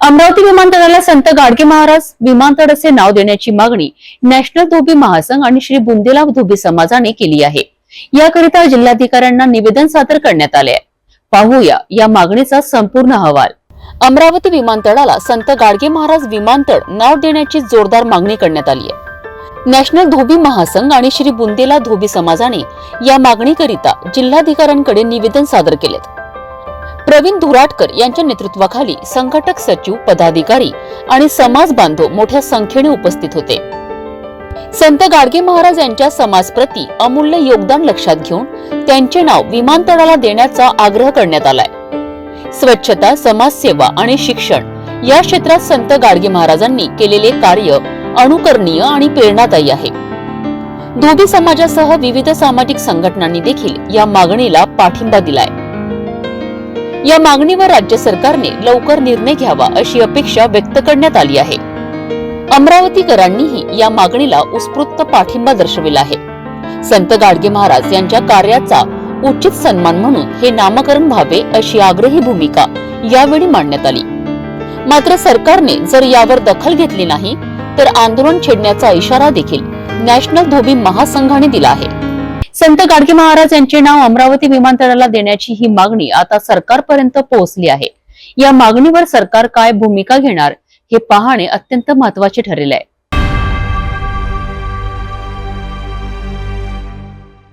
अमरावती विमानतळाला संत गाडगे महाराज विमानतळ असे नाव देण्याची मागणी नॅशनल धोबी महासंघ आणि श्री बुंदेला धोबी समाजाने केली आहे. याकरिता जिल्हाधिकाऱ्यांना निवेदन सादर करण्यात आले आहे. पाहूया या मागणीचा संपूर्ण अहवाल. अमरावती विमानतळाला संत गाडगे महाराज विमानतळ नाव देण्याची जोरदार मागणी करण्यात आली आहे. नॅशनल धोबी महासंघ आणि श्री बुंदेला धोबी समाजाने या मागणीकरिता जिल्हाधिकाऱ्यांकडे निवेदन सादर केलेत. प्रवीण धुराटकर यांच्या नेतृत्वाखाली संघटक सचिव पदाधिकारी आणि समाज बांधव मोठ्या संख्येने उपस्थित होते. संत गाडगे महाराज यांच्या समाजप्रती अमूल्य योगदान लक्षात घेऊन त्यांचे नाव विमानतळाला देण्याचा आग्रह करण्यात आलाय. स्वच्छता समाजसेवा आणि शिक्षण या क्षेत्रात संत गाडगे महाराजांनी केलेले कार्य अनुकरणीय आणि प्रेरणादायी आहे. धोबी समाजासह विविध सामाजिक संघटनांनी देखील या मागणीला पाठिंबा दिलाय. या मागणीवर राज्य सरकारने लवकर निर्णय घ्यावा अशी अपेक्षा व्यक्त करण्यात आली आहे. अमरावतीकरांनीही या मागणीला उत्स्फूर्त पाठिंबा दर्शविला आहे. संत गाडगे महाराज यांच्या कार्याचा उचित सन्मान म्हणून हे नामकरण व्हावे अशी आग्रही भूमिका यावेळी मांडण्यात आली. मात्र सरकारने जर यावर दखल घेतली नाही तर आंदोलन छेडण्याचा इशारा देखील नॅशनल धोबी महासंघाने दिला आहे. संत गाडगे महाराज यांचे नाव अमरावती विमानतळाला देण्याची ही मागणी आता सरकारपर्यंत पोहोचली आहे. या मागणीवर सरकार काय भूमिका घेणार हे पाहणे अत्यंत महत्त्वाचे ठरले आहे.